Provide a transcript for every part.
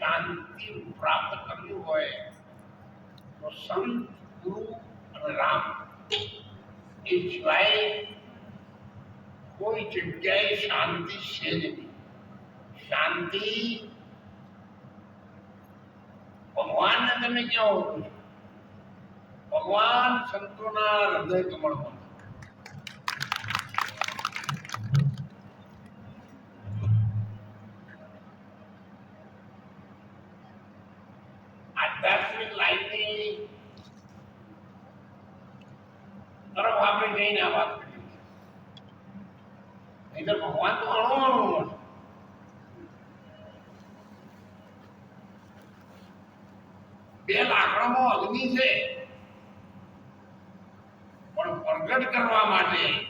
શાંતિ પ્રાપ્ત કરવી હોય તો સંત, ગુરુ અને રામ એ સિવાય કોઈ જગ્યાએ શાંતિ છે નહીં. શાંતિ ભગવાનને તમે ક્યાં હોવું ભગવાન સંતોના હૃદય કમળમાં આપણે જઈને આ વાત નહીંતર ભગવાન તો અણુ અણુ. બે લાકડામાં અગ્નિ છે. પણ પ્રગટ કરવા માટે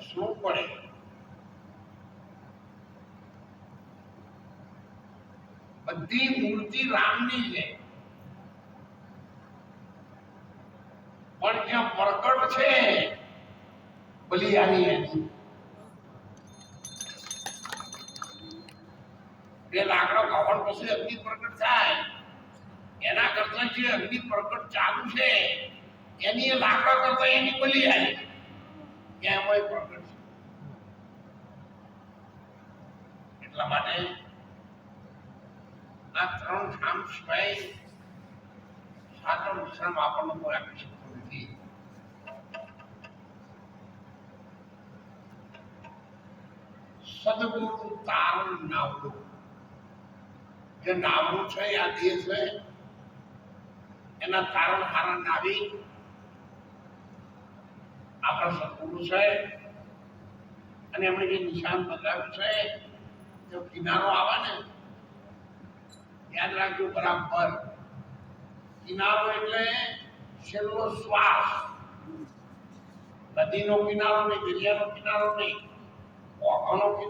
શું પડે. બધી મૂર્તિ રામની છે. પણ ત્યાં પ્રગટ છે. બલિયાની બે લાકડો કવળ પછી અગ્નિ પ્રગટ થાય. એના કરતા જે અગ્નિ પ્રગટ ચાલુ છે, એની એ લાકડો કરતા એની બલિયાની ત્યાં એમાં પ્રગટ છે. એટલા માટે આ ત્રણ ધામ સિવાય સાચો વિશ્રામ આપણને કોઈ આપી શકતો નથી સદગુરુ તારણ નાવડું. જે નાવડું છે, આ દેહ છે, એના તારણ હારણ નાવી આપણા સદગુરુ છે, અને એમણે જે નિશાન બતાવ્યું છે, જો કિનારો આવે ને, યાદ રાખજો બરાબર. કિનારો એટલે છેલ્લો શ્વાસ. નદીનો કિનારો નહીં, દરિયાનો કિનારો નહીં. 我王昭